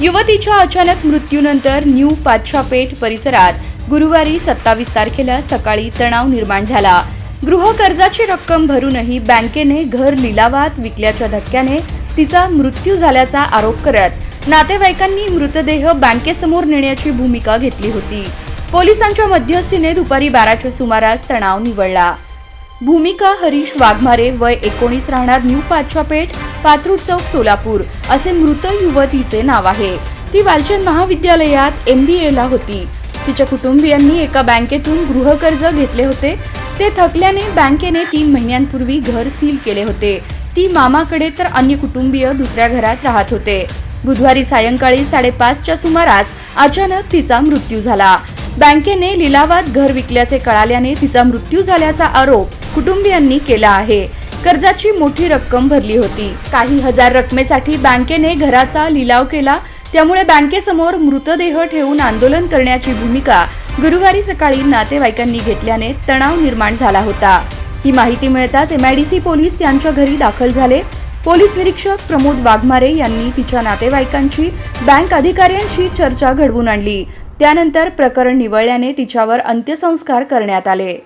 युवतीच्या अचानक मृत्यूनंतर न्यू पाचशापेठ परिसरात गुरुवारी सत्तावीस तारखेला सकाळी तणाव निर्माण झाला. गृह कर्जाची रक्कम भरूनही बँकेने घर लिलावात विकल्याच्या धक्क्याने तिचा मृत्यू झाल्याचा आरोप करत नातेवाईकांनी मृतदेह बँकेसमोर नेण्याची भूमिका घेतली होती. पोलिसांच्या मध्यस्थीने दुपारी बाराच्या सुमारास तणाव निवडला भूमिका हरीश वाघमारे वय एकोणीस राहणार न्यू पाचवापेठ पात्रूड चौक सोलापूर असे मृत युवतीचे नाव आहे. ती वालचंद महाविद्यालयात एम बी एला होती. तिच्या कुटुंबियांनी एका बँकेतून गृहकर्ज घेतले होते. ते थकल्याने बँकेने तीन महिन्यांपूर्वी घर सील केले होते. ती मामाकडे तर अन्य कुटुंबीय दुसऱ्या घरात राहत होते. बुधवारी सायंकाळी साडेपाचच्या सुमारास अचानक तिचा मृत्यू झाला. बँकेने लिलावात घर विकल्याचे कळाल्याने तिचा मृत्यू झाल्याचा आरोप कुटुंबियांनी केला आहे. कर्जाची मोठी रक्कम भरली होती. काही हजार रकमेसाठी बँकेने घराचा लिलाव केला. त्यामुळे बँकेसमोर मृतदेह ठेवून आंदोलन करण्याची भूमिका गुरुवारी सकाळी नातेवाईकांनी घेतल्याने तणाव निर्माण झाला होता. ही माहिती मिळताच एमआयडीसी पोलीस त्यांच्या घरी दाखल झाले. पोलीस निरीक्षक प्रमोद वाघमारे यांनी तिच्या नातेवाईकांची बँक अधिकाऱ्यांशी चर्चा घडवून आणली. त्यानंतर प्रकरण निवळल्याने तिच्यावर अंत्यसंस्कार करण्यात आले.